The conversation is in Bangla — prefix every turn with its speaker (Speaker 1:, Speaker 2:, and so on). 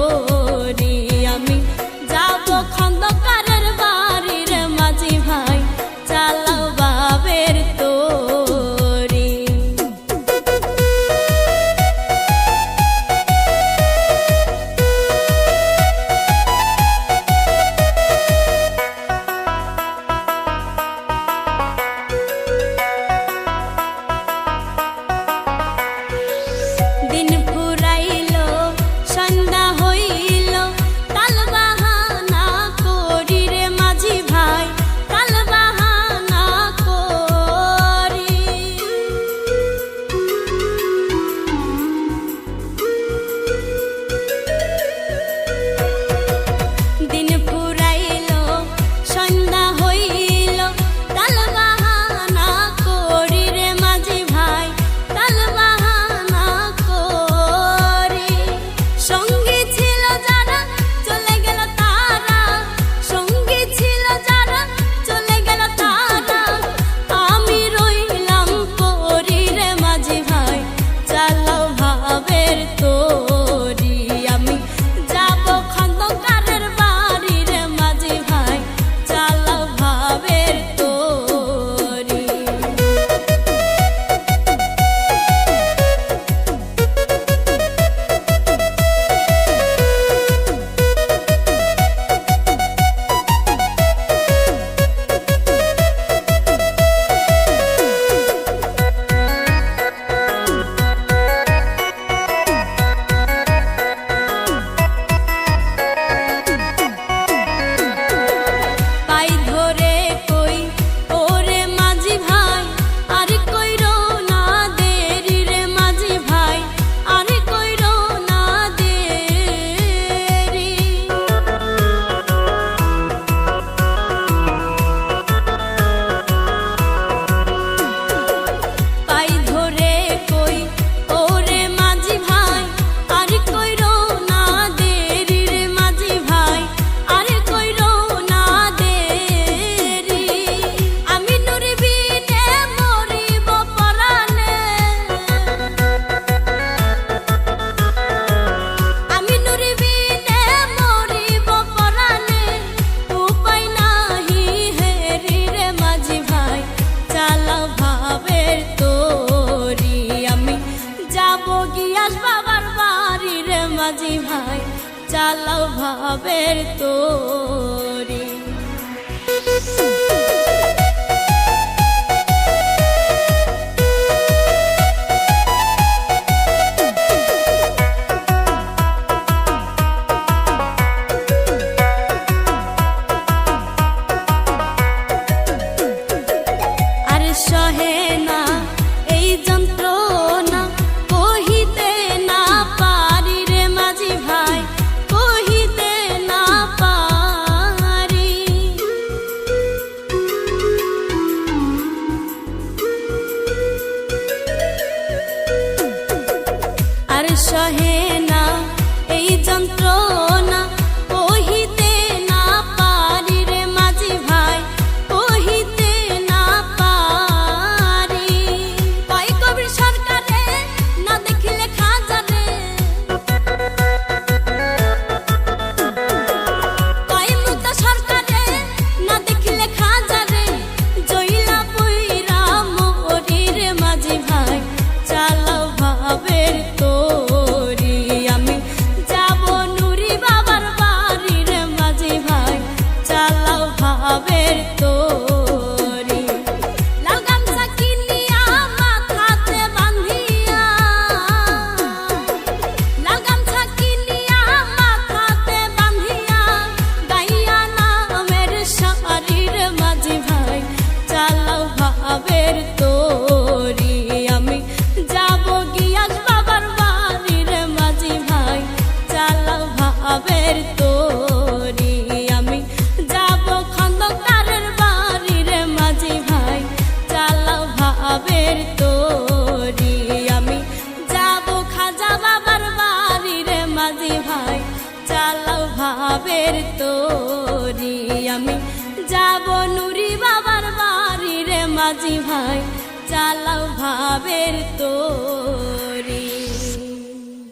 Speaker 1: oh. চালাও ভাবের তোরি। शाहे তোরি। আমি যাব গিয়াস বাবার বাড়ির মাঝি ভাই? চালাও ভাবের তোরি। আমি যাব খন্দকারের বাড়ির মাঝি ভাই। চালাও ভাবের তোরি। আমি যাব খাজা বাবার বাড়ির মাঝি ভাই। চালাও ভাবের তোরি। আমি যাব নুরি বাড়ির মাঝি ভাই চালাও ভাবের তোরি